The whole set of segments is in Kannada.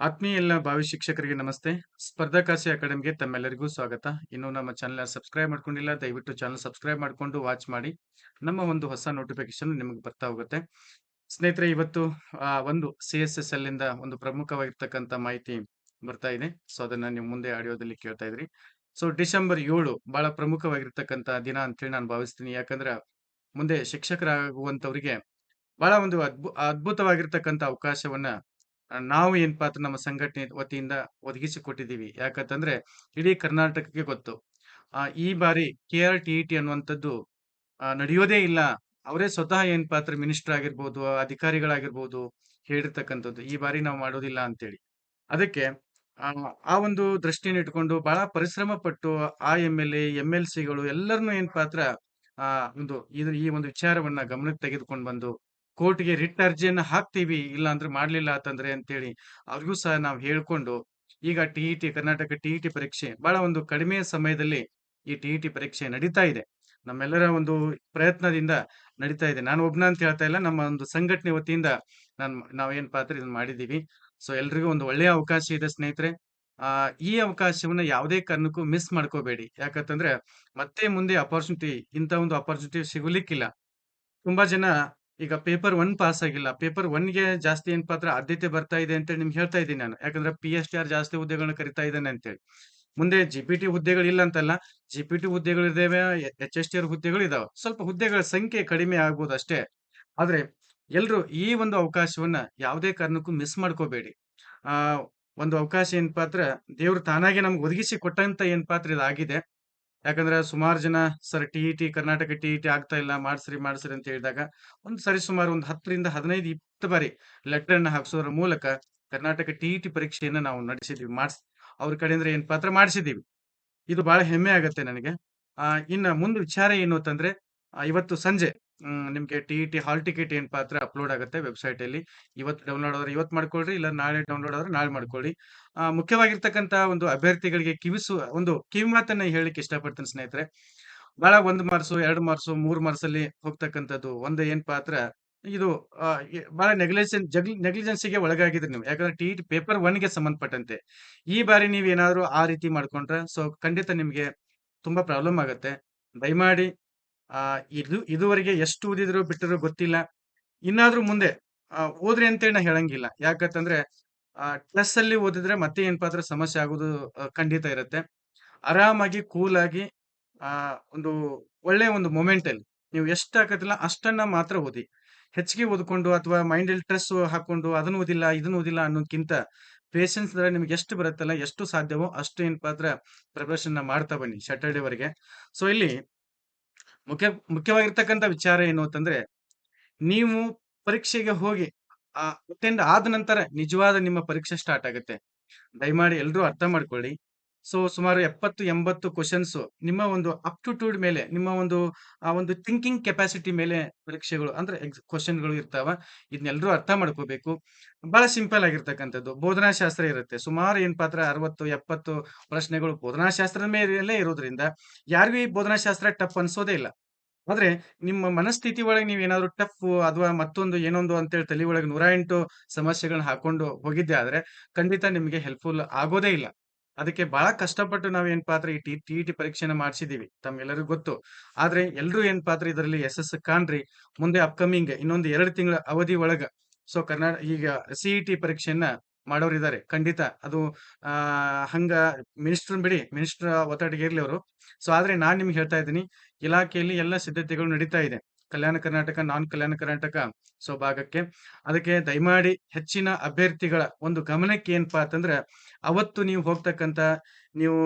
ಆತ್ಮೀಯ ಎಲ್ಲ ಭಾವಿ ಶಿಕ್ಷಕರಿಗೆ ನಮಸ್ತೆ. ಸ್ಪರ್ಧಾಕಾಸಿ ಅಕಾಡೆಮಿಗೆ ತಮ್ಮೆಲ್ಲರಿಗೂ ಸ್ವಾಗತ. ಇನ್ನು ನಮ್ಮ ಚಾನಲ್ ಸಬ್ಸ್ಕ್ರೈಬ್ ಮಾಡ್ಕೊಂಡಿಲ್ಲ, ದಯವಿಟ್ಟು ಚಾನೆಲ್ ಸಬ್ಸ್ಕ್ರೈಬ್ ಮಾಡ್ಕೊಂಡು ವಾಚ್ ಮಾಡಿ. ನಮ್ಮ ಒಂದು ಹೊಸ ನೋಟಿಫಿಕೇಶನ್ ನಿಮಗೆ ಬರ್ತಾ ಹೋಗುತ್ತೆ. ಸ್ನೇಹಿತರೆ, ಇವತ್ತು, ಆ, ಒಂದು ಸಿ.ಎಸ್.ಎಸ್.ಎಲ್ ಇಂದ ಒಂದು ಪ್ರಮುಖವಾಗಿರ್ತಕ್ಕಂಥ ಮಾಹಿತಿ ಬರ್ತಾ ಇದೆ. ಸೊ ಅದನ್ನ ನೀವು ಮುಂದೆ ಆಡಿಯೋದಲ್ಲಿ ಕೇಳ್ತಾ ಇದ್ರಿ. ಸೊ ಡಿಸೆಂಬರ್ ಏಳು ಬಹಳ ಪ್ರಮುಖವಾಗಿರ್ತಕ್ಕಂಥ ದಿನ ಅಂತೇಳಿ ನಾನು ಭಾವಿಸ್ತೀನಿ. ಯಾಕಂದ್ರೆ, ಮುಂದೆ ಶಿಕ್ಷಕರಾಗುವಂತವರಿಗೆ ಬಹಳ ಒಂದು ಅದ್ಭು, ಅದ್ಭುತವಾಗಿರ್ತಕ್ಕಂಥ ಅವಕಾಶವನ್ನ ನಾವು ಏನಪ್ಪಾ ಪಾತ್ರ ನಮ್ಮ ಸಂಘಟನೆ ವತಿಯಿಂದ ಒದಗಿಸಿಕೊಟ್ಟಿದ್ದೀವಿ. ಯಾಕಂತಂದ್ರೆ ಇಡೀ ಕರ್ನಾಟಕಕ್ಕೆ ಗೊತ್ತು. ಆ ಈ ಬಾರಿ ಕೆ ಆರ್ ಟಿಇಟಿ ಅನ್ನುವಂಥದ್ದು ಅ ನಡೆಯೋದೇ ಇಲ್ಲ. ಅವರೇ ಸ್ವತಃ ಏನ್ ಪಾತ್ರ ಮಿನಿಸ್ಟರ್ ಆಗಿರ್ಬೋದು, ಅಧಿಕಾರಿಗಳಾಗಿರ್ಬೋದು ಹೇಳಿರ್ತಕ್ಕಂಥದ್ದು. ಈ ಬಾರಿ ನಾವು ಮಾಡೋದಿಲ್ಲ ಅಂತೇಳಿ. ಅದಕ್ಕೆ ಆ ಒಂದು ದೃಷ್ಟಿಯನ್ನು ಇಟ್ಕೊಂಡು ಬಹಳ ಪರಿಶ್ರಮ ಪಟ್ಟು ಆ ಎಂ.ಎಲ್.ಎ, ಸಿಗಳು ಎಲ್ಲರನ್ನೂ ಏನ್ ಪಾತ್ರ ಆ ಒಂದು ಈ ಒಂದು ವಿಚಾರವನ್ನ ಗಮನಕ್ಕೆ ತೆಗೆದುಕೊಂಡು ಬಂದು ಕೋರ್ಟ್‌ಗೆ ರಿಟ್ ಅರ್ಜಿಯನ್ನು ಹಾಕ್ತೀವಿ. ಇಲ್ಲ ಅಂದ್ರೆ ಮಾಡ್ಲಿಲ್ಲ ಅಂತಂದ್ರೆ ಅಂತೇಳಿ ಅವ್ರಿಗೂ ಸಹ ನಾವು ಹೇಳ್ಕೊಂಡು, ಈಗ ಟಿ.ಇ.ಟಿ ಕರ್ನಾಟಕ ಟಿ.ಇ.ಟಿ ಪರೀಕ್ಷೆ ಬಹಳ ಒಂದು ಕಡಿಮೆ ಸಮಯದಲ್ಲಿ ಈ ಟಿ.ಇ.ಟಿ ಪರೀಕ್ಷೆ ನಡೀತಾ ಇದೆ. ನಮ್ಮೆಲ್ಲರ ಒಂದು ಪ್ರಯತ್ನದಿಂದ ನಡೀತಾ ಇದೆ. ನಾನು ಒಬ್ನ ಅಂತ ಹೇಳ್ತಾ ಇಲ್ಲ. ನಮ್ಮ ಒಂದು ಸಂಘಟನೆ ವತಿಯಿಂದ ನಾನ್ ನಾವೇನಪ್ಪಾ ಅಂದ್ರೆ ಇದನ್ನ ಮಾಡಿದ್ದೀವಿ. ಸೊ ಎಲ್ರಿಗೂ ಒಂದು ಒಳ್ಳೆಯ ಅವಕಾಶ ಇದೆ ಸ್ನೇಹಿತರೆ. ಆ, ಈ ಅವಕಾಶವನ್ನ ಯಾವುದೇ ಕಾರಣಕ್ಕೂ ಮಿಸ್ ಮಾಡ್ಕೋಬೇಡಿ. ಯಾಕಂತಂದ್ರೆ ಮತ್ತೆ ಮುಂದೆ ಅಪರ್ಚುನಿಟಿ ಇಂಥ ಒಂದು ಅಪರ್ಚುನಿಟಿ ಸಿಗಲಿಕ್ಕಿಲ್ಲ. ತುಂಬಾ ಜನ ಈಗ ಪೇಪರ್ ಒನ್ ಪಾಸ್ ಆಗಿಲ್ಲ. ಪೇಪರ್ ಒನ್ಗೆ ಜಾಸ್ತಿ ಏನಪ್ಪ ಅಂದ್ರೆ ಆದ್ಯತೆ ಬರ್ತಾ ಇದೆ ಅಂತೇಳಿ ನಿಮ್ಗೆ ಹೇಳ್ತಾ ಇದ್ದೀನಿ ನಾನು. ಯಾಕಂದ್ರೆ ಪಿ.ಎಸ್.ಟಿ.ಆರ್ ಜಾಸ್ತಿ ಹುದ್ದೆಗಳನ್ನ ಕರಿತಾ ಇದ್ದಾನೆ ಅಂತೇಳಿ. ಮುಂದೆ ಜಿ ಪಿ ಜಿ.ಪಿ.ಟಿ ಹುದ್ದೆಗಳಿಲ್ಲ ಅಂತಲ್ಲ. ಜಿ.ಪಿ.ಟಿ ಹುದ್ದೆಗಳಿದ್ದಾವೆ, ಟಿ ಹುದ್ದೆಗಳು ಇದಾವೆ. ಸ್ವಲ್ಪ ಹುದ್ದೆಗಳ ಸಂಖ್ಯೆ ಕಡಿಮೆ ಆಗ್ಬೋದು ಅಷ್ಟೇ. ಆದ್ರೆ ಎಲ್ರು ಈ ಒಂದು ಅವಕಾಶವನ್ನ ಯಾವುದೇ ಕಾರಣಕ್ಕೂ ಮಿಸ್ ಮಾಡ್ಕೋಬೇಡಿ. ಆ ಒಂದು ಅವಕಾಶ ಏನ್ ಪಾತ್ರ ದೇವ್ರು ತಾನಾಗೆ ನಮ್ಗೆ ಒದಗಿಸಿ ಕೊಟ್ಟಂತ ಏನ್ ಪಾತ್ರ ಇದಾಗಿದೆ. ಯಾಕಂದ್ರೆ ಸುಮಾರು ಜನ sir T E T Karnataka T E T ಆಗ್ತಾ ಇಲ್ಲ ಮಾಡ್ಸ್ರಿ, ಮಾಡ್ಸ್ರಿ ಅಂತ ಹೇಳಿದಾಗ ಒಂದು ಸರಿಸುಮಾರು ಒಂದು 10ರಿಂದ 15, 20 ಬಾರಿ ಲೆಟರ್ ಅನ್ನ ಹಾಕ್ಸೋದ್ರ ಮೂಲಕ ಕರ್ನಾಟಕ ಟಿ ಟಿ.ಇ.ಟಿ ಪರೀಕ್ಷೆಯನ್ನ ನಾವು ನಡೆಸಿದೀವಿ ಮಾಡ್ಸ್ ಅವ್ರ ಕಡೆಯಿಂದ ಏನ್ ಅಂದ್ರೆ ಮಾಡಿಸಿದ್ದೀವಿ. ಇದು ಬಹಳ ಹೆಮ್ಮೆ ಆಗತ್ತೆ ನನಗೆ. ಆ ಇನ್ನ ಮುಂದೆ ವಿಚಾರ ಏನು ಅಂತಂದ್ರೆ ಇವತ್ತು ಸಂಜೆ ಹ್ಮ್ ಟಿ ಟಿ ಹಾಲ್ ಟಿಕೆಟ್ ಏನ್ ಪಾತ್ರ ಅಪ್ಲೋಡ್ ಆಗುತ್ತೆ ವೆಬ್ಸೈಟ್ ಅಲ್ಲಿ ಇವತ್ತು ಡೌನ್‌ಲೋಡ್ ಆದ್ರೆ ಇವತ್ತು ಮಾಡ್ಕೊಳ್ರಿ. ಇಲ್ಲ ನಾಳೆ ಡೌನ್‌ಲೋಡ್ ಆದ್ರೆ ನಾಳೆ ಮಾಡ್ಕೊಳ್ಳಿ. ಮುಖ್ಯವಾಗಿರ್ತಕ್ಕಂತ ಒಂದು ಅಭ್ಯರ್ಥಿಗಳಿಗೆ ಕಿವಿಸು ಒಂದು ಕಿವಿಮಾತನ್ನ ಹೇಳ್ಲಿಕ್ಕೆ ಇಷ್ಟಪಡ್ತೇನೆ ಸ್ನೇಹಿತರೆ. ಬಹಳ 1 ಮಾರ್ಕ್ಸು, 2 ಮಾರ್ಕ್ಸು, 3 ಮಾರ್ಸಲ್ಲಿ ಹೋಗ್ತಕ್ಕಂಥದ್ದು ಒಂದು ಏನ್ ಪಾತ್ರ ಇದು ಬಹಳ ನೆಗ್ಲಿಜೆನ್ ಜಗ್ ನೆಗ್ಲಿಜೆನ್ಸಿಗೆ ಒಳಗಾಗಿದ್ರಿ ನೀವು. ಯಾಕಂದ್ರೆ ಟಿ.ಇ.ಟಿ ಪೇಪರ್ ಒನ್ಗೆ ಸಂಬಂಧಪಟ್ಟಂತೆ. ಈ ಬಾರಿ ನೀವೇನಾದ್ರು ಆ ರೀತಿ ಮಾಡ್ಕೊಂಡ್ರೆ ಸೊ ಖಂಡಿತ ನಿಮ್ಗೆ ತುಂಬಾ ಪ್ರಾಬ್ಲಮ್ ಆಗುತ್ತೆ ದಯಮಾಡಿ ಇದು ಇದುವರೆಗೆ ಎಷ್ಟು ಓದಿದ್ರು ಬಿಟ್ಟರು ಗೊತ್ತಿಲ್ಲ. ಇನ್ನಾದ್ರೂ ಮುಂದೆ ಓದ್ರಿ ಅಂತೇಳಿ ನಾ ಹೇಳಂಗಿಲ್ಲ. ಯಾಕಂತಂದ್ರೆ ಆ ಅಲ್ಲಿ ಓದಿದ್ರೆ ಮತ್ತೆ ಏನಪ್ಪಾ ಅಂದ್ರೆ ಸಮಸ್ಯೆ ಆಗೋದು ಖಂಡಿತ ಇರುತ್ತೆ ಆರಾಮಾಗಿ ಕೂಲ್ ಆಗಿ ಆ ಒಂದು ಒಳ್ಳೆ ಒಂದು ಮೊಮೆಂಟ್ ಅಲ್ಲಿ ನೀವು ಎಷ್ಟು ಆಗತ್ತಲ್ಲ ಅಷ್ಟನ್ನ ಮಾತ್ರ ಓದಿ. ಹೆಚ್ಚಿಗೆ ಓದ್ಕೊಂಡು ಅಥವಾ ಮೈಂಡ್ ಅಲ್ಲಿ ಟ್ರೆಸ್ ಹಾಕೊಂಡು ಅದನ್ನ ಓದಿಲ್ಲ, ಇದನ್ನ ಓದಿಲ್ಲ ಅನ್ನೋದ್ಕಿಂತ ಪೇಷನ್ಸ್ ಅಂದ್ರೆ ನಿಮ್ಗೆ ಎಷ್ಟು ಬರುತ್ತಲ್ಲ, ಎಷ್ಟು ಸಾಧ್ಯವೋ ಅಷ್ಟು ಏನಪ್ಪಾ ಅಂದ್ರೆ ಪ್ರಿಪರೇಷನ್‌ನ ಮಾಡ್ತಾ ಬನ್ನಿ ಸ್ಯಾಟರ್‌ಡೇವರೆಗೆ. ಸೊ ಇಲ್ಲಿ ಮುಖ್ಯ, ಮುಖ್ಯವಾಗಿರ್ತಕ್ಕಂಥ ವಿಚಾರ ಏನು ಅಂತಂದ್ರೆ, ನೀವು ಪರೀಕ್ಷೆಗೆ ಹೋಗಿ ಅಟೆಂಡ್ ಆದ ನಂತರ ನಿಜವಾದ ನಿಮ್ಮ ಪರೀಕ್ಷೆ ಸ್ಟಾರ್ಟ್ ಆಗುತ್ತೆ. ದಯಮಾಡಿ ಎಲ್ಲರೂ ಅರ್ಥ ಮಾಡ್ಕೊಳ್ಳಿ. ಸೊ ಸುಮಾರು ಎಪ್ಪತ್ತು, ಎಂಬತ್ತು ಕ್ವಶನ್ಸ್ ನಿಮ್ಮ ಒಂದು ಅಪ್ಟಿಟ್ಯೂಡ್ ಮೇಲೆ, ನಿಮ್ಮ ಒಂದು, ಆ ಒಂದು ಥಿಂಕಿಂಗ್ ಕೆಪಾಸಿಟಿ ಮೇಲೆ ಪರೀಕ್ಷೆಗಳು, ಅಂದ್ರೆ ಎಕ್ಸ್ ಕ್ವೆಷನ್‌ಗಳು ಇರ್ತಾವ. ಇದನ್ನೆಲ್ಲರೂ ಅರ್ಥ ಮಾಡ್ಕೋಬೇಕು. ಬಹಳ ಸಿಂಪಲ್ ಆಗಿರ್ತಕ್ಕಂಥದ್ದು. ಬೋಧನಾಶಾಸ್ತ್ರ ಇರುತ್ತೆ. ಸುಮಾರು ಏನ್ ಪಾತ್ರ ಅರವತ್ತು, ಎಪ್ಪತ್ತು ಪ್ರಶ್ನೆಗಳು ಬೋಧನಾಶಾಸ್ತ್ರದ ಮೇಲೆ ಇರೋದ್ರಿಂದ ಯಾರಿಗೂ ಈ ಬೋಧನಾಶಾಸ್ತ್ರ ಟಫ್ ಅನ್ಸೋದೇ ಇಲ್ಲ. ಆದ್ರೆ ನಿಮ್ಮ ಮನಸ್ಥಿತಿ ಒಳಗೆ ನೀವೇನಾದ್ರು ಟಫ್ ಅಥವಾ ಮತ್ತೊಂದು ಏನೊಂದು ಅಂತೇಳಿ ತಲೆ ಒಳಗೆ 108 ಸಮಸ್ಯೆಗಳನ್ನ ಹಾಕೊಂಡು ಹೋಗಿದ್ದೆ ಆದ್ರೆ ಖಂಡಿತ ನಿಮ್ಗೆ ಹೆಲ್ಪ್‌ಫುಲ್ ಆಗೋದೇ ಇಲ್ಲ. ಅದಕ್ಕೆ ಬಹಳ ಕಷ್ಟಪಟ್ಟು ನಾವೇನಪ್ಪಾ ಅಂದ್ರೆ ಈ ಟಿ ಟಿ ಪರೀಕ್ಷೆನ ಮಾಡಿಸಿದೀವಿ, ತಮ್ಮೆಲ್ಲರಿಗೂ ಗೊತ್ತು. ಆದ್ರೆ ಎಲ್ಲರೂ ಏನಪ್ಪಾ ಅಂದ್ರೆ ಇದರಲ್ಲಿ ಯಶಸ್ಸು ಕಾಣ್ರಿ. ಮುಂದೆ ಅಪ್‌ಕಮಿಂಗ್ ಇನ್ನೊಂದು ಎರಡು ತಿಂಗಳ ಅವಧಿ ಒಳಗ ಸೊ ಕರ್ನಾಟಕ ಈಗ ಸಿ.ಇ.ಟಿ ಪರೀಕ್ಷೆಯನ್ನ ಮಾಡೋರಿದ್ದಾರೆ. ಖಂಡಿತ ಅದು, ಆ, ಹಂಗ ಮಿನಿಸ್ಟರ್ ಬಿಡಿ ಮಿನಿಸ್ಟರ್ ಒತ್ತಡಿಗೆ ಇರ್ಲಿ ಅವರು. ಸೊ ಆದ್ರೆ ನಾನ್ ನಿಮ್ಗೆ ಹೇಳ್ತಾ ಇದ್ದೀನಿ, ಇಲಾಖೆಯಲ್ಲಿ ಎಲ್ಲ ಸಿದ್ಧತೆಗಳು ನಡೀತಾ ಇದೆ. ಕಲ್ಯಾಣ ಕರ್ನಾಟಕ, ನಾನ್ ಕಲ್ಯಾಣ ಕರ್ನಾಟಕ ಸೊ ಭಾಗಕ್ಕೆ. ಅದಕ್ಕೆ ದಯಮಾಡಿ ಹೆಚ್ಚಿನ ಅಭ್ಯರ್ಥಿಗಳ ಒಂದು ಗಮನಕ್ಕೆ ಏನಪ್ಪಾ ಅಂತಂದ್ರೆ ಅವತ್ತು ನೀವು ಹೋಗ್ತಕ್ಕಂಥ ನೀವು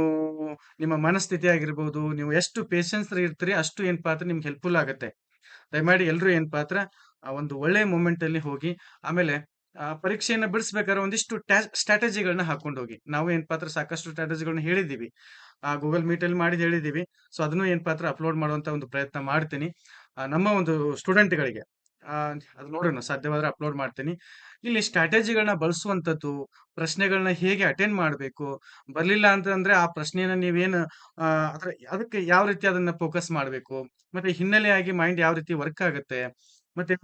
ನಿಮ್ಮ ಮನಸ್ಥಿತಿ ಆಗಿರ್ಬೋದು, ನೀವು ಎಷ್ಟು ಪೇಷನ್ಸ್ ಇರ್ತೀರಿ ಅಷ್ಟು ಏನಪ್ಪಾ ಅಂದ್ರೆ ನಿಮ್ಗೆ ಹೆಲ್ಪ್‌ಫುಲ್ ಆಗುತ್ತೆ ದಯಮಾಡಿ ಎಲ್ಲರೂ ಏನಪ್ಪಾ ಅಂದ್ರೆ ಆ ಒಂದು ಮೂಮೆಂಟ್ ಮೊಮೆಂಟಲ್ಲಿ ಹೋಗಿ ಆಮೇಲೆ ಪರೀಕ್ಷೆಯನ್ನ ಬಿಡಿಸ್ಬೇಕಾದ್ರೆ ಒಂದಿಷ್ಟು ಸ್ಟ್ರಾಟಜಿಗಳನ್ನ ಹಾಕೊಂಡು ಹೋಗಿ. ನಾವು ಏನ್ ಪಾತ್ರ ಸಾಕಷ್ಟು ಸ್ಟ್ರಾಟಜಿಗಳನ್ನ ಹೇಳಿದ್ದೀವಿ. ಆ ಗೂಗಲ್ ಮೀಟಲ್ಲಿ ಮಾಡಿದ್ ಹೇಳಿದ್ದೀವಿ. ಸೊ ಅದನ್ನು ಏನ್ ಪಾತ್ರ ಅಪ್ಲೋಡ್ ಮಾಡುವಂತ ಒಂದು ಪ್ರಯತ್ನ ಮಾಡ್ತೀನಿ. ನಮ್ಮ ಒಂದು ಸ್ಟೂಡೆಂಟ್‌ಗಳಿಗೆ ಅದು ನೋಡೋಣ ಸಾಧ್ಯವಾದ್ರೆ ಅಪ್ಲೋಡ್ ಮಾಡ್ತೀನಿ. ಇಲ್ಲಿ ಸ್ಟ್ರಾಟಜಿಗಳನ್ನ ಬಳಸುವಂಥದ್ದು ಪ್ರಶ್ನೆಗಳನ್ನ ಹೇಗೆ ಅಟೆಂಡ್ ಮಾಡಬೇಕು ಬರಲಿಲ್ಲ ಅಂತಂದ್ರೆ ಆ ಪ್ರಶ್ನೆಯನ್ನ ನೀವೇನು ಅದ್ರ ಅದಕ್ಕೆ ಯಾವ ರೀತಿ ಅದನ್ನ ಫೋಕಸ್ ಮಾಡಬೇಕು ಮತ್ತೆ ಹಿನ್ನೆಲೆಯಾಗಿ ಮೈಂಡ್ ಯಾವ ರೀತಿ ವರ್ಕ್ ಆಗುತ್ತೆ, ಮತ್ತೆ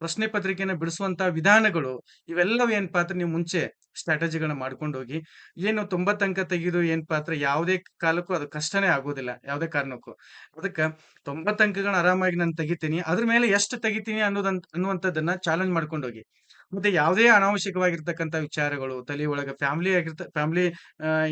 ಪ್ರಶ್ನೆ ಪತ್ರಿಕೆಯನ್ನ ಬಿಡಿಸುವಂತಹ ವಿಧಾನಗಳು ಇವೆಲ್ಲವೂ ಏನಪ್ಪಾ ಅಂದ್ರೆ ನೀವು ಮುಂಚೆ ಸ್ಟ್ರಾಟಜಿಗಳನ್ನ ಮಾಡ್ಕೊಂಡು ಹೋಗಿ ಏನು ತೊಂಬತ್ತಂಕ ಅಂಕ ತೆಗೆದು ಏನ್ ಪಾತ್ರ? ಯಾವುದೇ ಕಾಲಕ್ಕೂ ಅದು ಕಷ್ಟನೇ ಆಗೋದಿಲ್ಲ, ಯಾವುದೇ ಕಾರಣಕ್ಕೂ. ಅದಕ್ಕೆ ತೊಂಬತ್ ಅಂಕಗಳನ್ನ ಆರಾಮಾಗಿ ನಾನು ತೆಗಿತೀನಿ, ಅದ್ರ ಮೇಲೆ ಎಷ್ಟು ತೆಗಿತೀನಿ ಅನ್ನೋದನ್ ಅನ್ನುವಂಥದ್ದನ್ನ ಚಾಲೆಂಜ್ ಮಾಡ್ಕೊಂಡು ಹೋಗಿ ಮತ್ತೆ ಯಾವುದೇ ಅನಾವಶ್ಯಕವಾಗಿರ್ತಕ್ಕಂಥ ವಿಚಾರಗಳು, ತಲೆ ಒಳಗೆ ಫ್ಯಾಮಿಲಿ ಆಗಿರ್ತ, ಫ್ಯಾಮಿಲಿ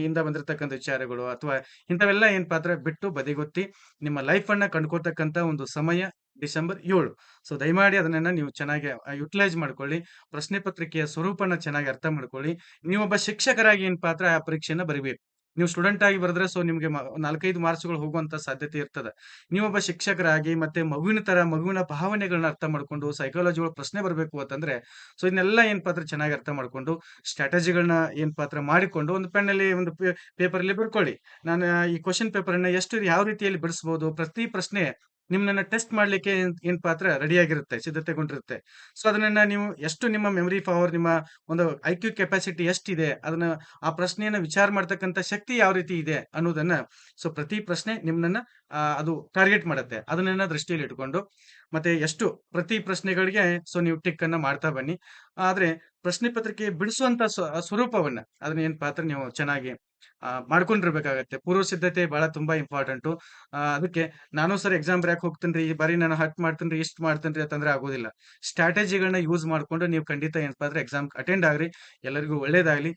ಇಂದ ಬಂದಿರತಕ್ಕಂಥ ವಿಚಾರಗಳು ಅಥವಾ ಇಂಥವೆಲ್ಲ ಏನ್ ಪಾತ್ರ ಬಿಟ್ಟು ಬದಿಗೊತ್ತಿ ನಿಮ್ಮ ಲೈಫ್ ಅನ್ನ ಕಂಡ್ಕೋತಕ್ಕಂಥ ಒಂದು ಸಮಯ ಡಿಸೆಂಬರ್ ಏಳು. ಸೊ ದಯಮಾಡಿ ಅದನ್ನ ನೀವು ಚೆನ್ನಾಗಿ ಯುಟಿಲೈಸ್ ಮಾಡ್ಕೊಳ್ಳಿ. ಪ್ರಶ್ನೆ ಪತ್ರಿಕೆಯ ಸ್ವರೂಪನ ಚೆನ್ನಾಗಿ ಅರ್ಥ ಮಾಡ್ಕೊಳ್ಳಿ. ನೀವೊಬ್ಬ ಶಿಕ್ಷಕರಾಗಿ ಏನ್ ಪಾತ್ರ ಆ ಪರೀಕ್ಷೆಯನ್ನ ಬರಿಬೇಕು. ನೀವು ಸ್ಟೂಡೆಂಟ್ ಆಗಿ ಬರೆದ್ರೆ ಸೊ ನಿಮ್ಗೆ ನಾಲ್ಕೈದು ಮಾರ್ಕ್ಸ್ಗಳು ಹೋಗುವಂತ ಸಾಧ್ಯತೆ ಇರ್ತದೆ. ನೀವೊಬ್ಬ ಶಿಕ್ಷಕರಾಗಿ ಮತ್ತೆ ಮಗುವಿನ ತರ, ಮಗುವಿನ ಭಾವನೆಗಳನ್ನ ಅರ್ಥ ಮಾಡ್ಕೊಂಡು ಒಳಗೆ ಪ್ರಶ್ನೆ ಬರಬೇಕು ಅಂತಂದ್ರೆ ಸೊ ಇದನ್ನೆಲ್ಲ ಏನ್ ಪಾತ್ರ ಚೆನ್ನಾಗಿ ಅರ್ಥ ಮಾಡ್ಕೊಂಡು ಸ್ಟ್ರಾಟಜಿಗಳನ್ನ ಏನ್ ಪಾತ್ರ ಮಾಡಿಕೊಂಡು ಒಂದು ಪೆನ್ನಲ್ಲಿ ಒಂದು ಪೇಪರ್ ಅಲ್ಲಿ ಬರ್ಕೊಳ್ಳಿ. ನಾನು ಈ ಕ್ವಶನ್ ಪೇಪರ್ ಅನ್ನ ಎಷ್ಟು, ಯಾವ ರೀತಿಯಲ್ಲಿ ಬಿಡಿಸಬಹುದು ಪ್ರತಿ ಪ್ರಶ್ನೆ ನಿಮ್ಮನ್ನ ಟೆಸ್ಟ್ ಮಾಡ್ಲಿಕ್ಕೆ ಏನ್ ಪಾತ್ರ? ರೆಡಿ ಆಗಿರುತ್ತೆ ಸಿದ್ಧತೆಗೊಂಡಿರುತ್ತೆ ಸೊ ಅದನ್ನ ನೀವು ಎಷ್ಟು ನಿಮ್ಮ ಮೆಮರಿ ಪವರ್ ನಿಮ್ಮ ಒಂದು ಐ ಕ್ಯೂ ಕೆಪಾಸಿಟಿ ಎಷ್ಟಿದೆ? ಅದನ್ನ ಆ ಪ್ರಶ್ನೆಯನ್ನ ವಿಚಾರ ಮಾಡ್ತಕ್ಕಂಥ ಶಕ್ತಿ ಯಾವ ರೀತಿ ಇದೆ ಅನ್ನೋದನ್ನ ಸೊ ಪ್ರತಿ ಪ್ರಶ್ನೆ ನಿಮ್ಮನ್ನ ಅದು ಟಾರ್ಗೆಟ್ ಮಾಡುತ್ತೆ. ಅದನ್ನ ದೃಷ್ಟಿಯಲ್ಲಿ ಇಟ್ಕೊಂಡು, ಮತ್ತೆ ಎಷ್ಟು? ಪ್ರತಿ ಪ್ರಶ್ನೆಗಳಿಗೆ ಸೊ ನೀವು ಟಿಕ್ ಅನ್ನ ಮಾಡ್ತಾ ಬನ್ನಿ. ಆದ್ರೆ ಪ್ರಶ್ನೆ ಪತ್ರಿಕೆ ಬಿಡಿಸುವಂತ ಸ್ವ- ಸ್ವರೂಪವನ್ನ, ಅದನ್ನ ಏನ್ ಪಾತ್ರ? ನೀವು ಚೆನ್ನಾಗಿ ಮಾಡ್ಕೊಂಡಿರ್ಬೇಕಾಗತ್ತೆ. ಪೂರ್ವ ಸಿದ್ಧತೆ ಬಹಳ ತುಂಬಾ ಇಂಪಾರ್ಟೆಂಟು ಅದಕ್ಕೆ ನಾನು ಸರ್ ಎಕ್ಸಾಮ್ ಬ್ರ್ಯಾಕ್ ಹೋಗ್ತೀನಿ ಈ ಬಾರಿ ನಾನು ಹಟ್ ಮಾಡ್ತೀನಿ ಇಷ್ಟು ಮಾಡ್ತೀನಿ ಅಂತಂದ್ರೆ ಆಗೋದಿಲ್ಲ. ಸ್ಟ್ರಾಟಜಿಗಳನ್ನ ಯೂಸ್ ಮಾಡ್ಕೊಂಡು ನೀವು ಖಂಡಿತ ಏನಪ್ಪ ಅಂದ್ರೆ ಎಕ್ಸಾಮ್ ಅಟೆಂಡ್ ಆಗ್ರಿ. ಎಲ್ಲರಿಗೂ ಒಳ್ಳೇದಾಗ್ಲಿ.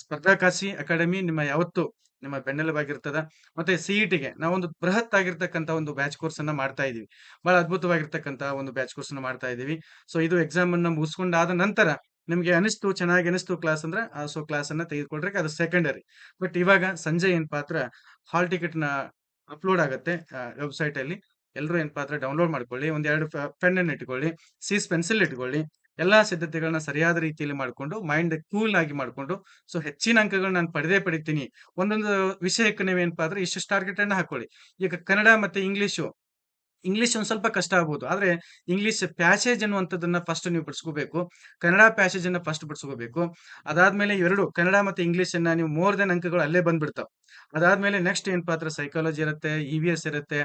ಸ್ಪರ್ಧಾಕಾಸಿ ಅಕಾಡೆಮಿ ನಿಮ್ಮ ಯಾವತ್ತು ನಿಮ್ಮ ಬೆನ್ನೆಲುಬಾಗಿರ್ತದ. ಮತ್ತೆ ಸಿಇಟಿಗೆ ನಾವೊಂದು ಬೃಹತ್ ಆಗಿರ್ತಕ್ಕಂಥ ಒಂದು ಬ್ಯಾಚ್ ಕೋರ್ಸ್ ಅನ್ನ ಮಾಡ್ತಾ ಇದೀವಿ ಬಹಳ ಅದ್ಭುತವಾಗಿರ್ತಕ್ಕಂಥ ಒಂದು ಬ್ಯಾಚ್ ಕೋರ್ಸ್ ಅನ್ನ ಮಾಡ್ತಾ ಇದೀವಿ ಸೊ ಇದು ಎಕ್ಸಾಮ್ ಅನ್ನ ಮುಗಿಸ್ಕೊಂಡಾದ ನಂತರ ನಿಮ್ಗೆ ಅನಿಸ್ತು, ಚೆನ್ನಾಗಿ ಅನಿಸ್ತು ಕ್ಲಾಸ್ ಅಂದ್ರೆ ಸೊ ಕ್ಲಾಸ್ ಅನ್ನ ತೆಗೆದುಕೊಳ್ರಿ ಅದು ಸೆಕೆಂಡರಿ ಬಟ್ ಇವಾಗ ಸಂಜೆ ಏನ್ ಪಾತ್ರ ಹಾಲ್ ಟಿಕೆಟ್ನ ಅಪ್ಲೋಡ್ ಆಗುತ್ತೆ ವೆಬ್ಸೈಟ್ ಅಲ್ಲಿ. ಎಲ್ಲರೂ ಏನ್ ಪಾತ್ರ ಡೌನ್ಲೋಡ್ ಮಾಡ್ಕೊಳ್ಳಿ. ಒಂದ್ ಎರಡು ಪೆನ್ ಅನ್ನು ಇಟ್ಕೊಳ್ಳಿ. ಸೀಸ್ ಪೆನ್ಸಿಲ್ ಇಟ್ಕೊಳ್ಳಿ. ಎಲ್ಲಾ ಸಿದ್ಧತೆಗಳನ್ನ ಸರಿಯಾದ ರೀತಿಯಲ್ಲಿ ಮಾಡ್ಕೊಂಡು ಮೈಂಡ್ ಕೂಲ್ ಆಗಿ ಮಾಡ್ಕೊಂಡು ಸೊ ಹೆಚ್ಚಿನ ಅಂಕಗಳನ್ನ ನಾನು ಪಡೆದೇ ಪಡಿತೀನಿ. ಒಂದೊಂದು ವಿಷಯಕ್ಕೆ ನೀವೇನಪ್ಪ ಅಂದ್ರೆ ಇಷ್ಟು ಟಾರ್ಗೆಟ್ ಅನ್ನ ಹಾಕೊಳ್ಳಿ. ಈಗ ಕನ್ನಡ ಮತ್ತೆ ಇಂಗ್ಲಿಷು ಇಂಗ್ಲಿಷ್ ಒಂದ್ ಸ್ವಲ್ಪ ಕಷ್ಟ ಆಗ್ಬೋದು. ಆದ್ರೆ ಇಂಗ್ಲಿಷ್ ಪ್ಯಾಸೇಜ್ ಅನ್ನುವಂಥದ್ದನ್ನ ಫಸ್ಟ್ ನೀವು ಬಿಡಿಸ್ಕೋಬೇಕು. ಕನ್ನಡ ಪ್ಯಾಸೇಜ್ ಅನ್ನ ಫಸ್ಟ್ ಬಿಡಿಸ್ಕೋಬೇಕು. ಅದಾದ್ಮೇಲೆ ಎರಡು, ಕನ್ನಡ ಮತ್ತೆ ಇಂಗ್ಲಿಷ್ ಅನ್ನ ನೀವು ಮೋರ್ ದೆನ್ ಅಂಕಗಳು ಅಲ್ಲೇ ಬಂದ್ಬಿಡ್ತಾವ. ಅದಾದ್ಮೇಲೆ ನೆಕ್ಸ್ಟ್ ಏನ್ ಪಾತ್ರ? ಸೈಕಾಲಜಿ ಇರುತ್ತೆ ಇ ವಿ ಎಸ್ ಇರುತ್ತೆ.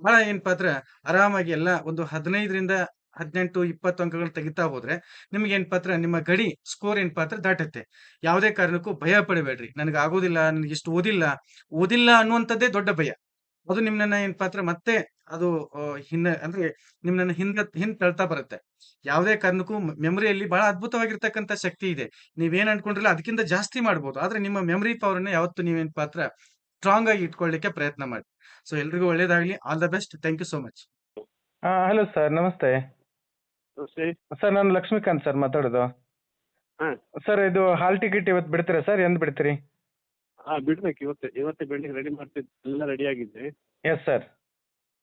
ಬಹಳ ಏನ್ ಪಾತ್ರ? ಆರಾಮಾಗಿ ಎಲ್ಲ ಒಂದು ಹದಿನೈದರಿಂದ ಹದಿನೆಂಟು, ಇಪ್ಪತ್ತು ಅಂಕಗಳು ತೆಗಿತಾ ಹೋದ್ರೆ ನಿಮ್ಗೆ ಏನ್ ಪಾತ್ರ? ನಿಮ್ಮ ಗಡಿ ಸ್ಕೋರ್ ಏನ್ ಪಾತ್ರ ದಾಟುತ್ತೆ. ಯಾವುದೇ ಕಾರಣಕ್ಕೂ ಭಯ ಪಡಬೇಡ್ರಿ. ನನಗೆ ಆಗೋದಿಲ್ಲ, ನನಗೆ ಇಷ್ಟು ಓದಿಲ್ಲ. ಓದಿಲ್ಲ ಅನ್ನುವಂಥದ್ದೇ ದೊಡ್ಡ ಭಯ. ಅದು ನಿಮ್ಮನ್ನ ಏನ್ ಪಾತ್ರ ಮತ್ತೆ ಅದು ಹಿನ್ನ ಅಂದ್ರೆ ನಿಮ್ಮನ್ನ ಹಿಂದ ಹಿಂದ್ ತಳ್ತಾ ಬರುತ್ತೆ. ಯಾವುದೇ ಕಾರಣಕ್ಕೂ ಮೆಮರಿಯಲ್ಲಿ ಬಹಳ ಅದ್ಭುತವಾಗಿರ್ತಕ್ಕಂಥ ಶಕ್ತಿ ಇದೆ. ನೀವೇನ್ ಅನ್ಕೊಂಡ್ರಲ್ಲ ಅದಕ್ಕಿಂತ ಜಾಸ್ತಿ ಮಾಡ್ಬೋದು. ಆದ್ರೆ ನಿಮ್ಮ ಮೆಮರಿ ಪವರ್ ಅನ್ನ ಯಾವತ್ತು ನೀವೇನ್ ಪಾತ್ರ ಸ್ಟ್ರಾಂಗ್ ಆಗಿ ಇಟ್ಕೊಳ್ಳಿಕ್ಕೆ ಪ್ರಯತ್ನ ಮಾಡಿ. ಸೊ ಎಲ್ರಿಗೂ ಒಳ್ಳೇದಾಗ್ಲಿ. All the best thank you so much hello sir ನಮಸ್ತೆ. ನಮಸ್ತೆ. ಸರ್ ನಾನು ಲಕ್ಷ್ಮೀಕಾಂತ್ ಸರ್ ಮಾತಾಡೋದು. ಸರ್ ಇದು ಹಾಲ್ ಟಿಕೆಟ್ ಇವತ್ತು ಬಿಡ್ತೀರಾ ಸರ್ ಎಂದು ಬಿಡ್ತೀರಿ? ಹಾಂ ಬಿಡ್ಬೇಕು. ಇವತ್ತೇ ಇವತ್ತೇ ಬೆಳಿಗ್ಗೆ ರೆಡಿ ಮಾಡ್ತಿದ್ದು ಎಲ್ಲ ರೆಡಿ ಆಗಿದೆ ಎಸ್ ಸರ್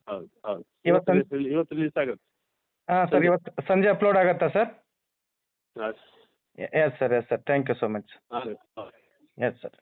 ಹೌದು ಹೌದು. ಇವತ್ತು ಇವತ್ತು release- ಇವತ್ತು ರಿಲೀಸ್ ಆಗುತ್ತೆ. ಹಾಂ ಸರ್ ಇವತ್ತು ಸಂಜೆ ಅಪ್ಲೋಡ್ ಆಗುತ್ತಾ ಸರ್ ಹಾಂ yes sir yes sir thank you so much ಹಾಂ ಎಸ್ ಸರ್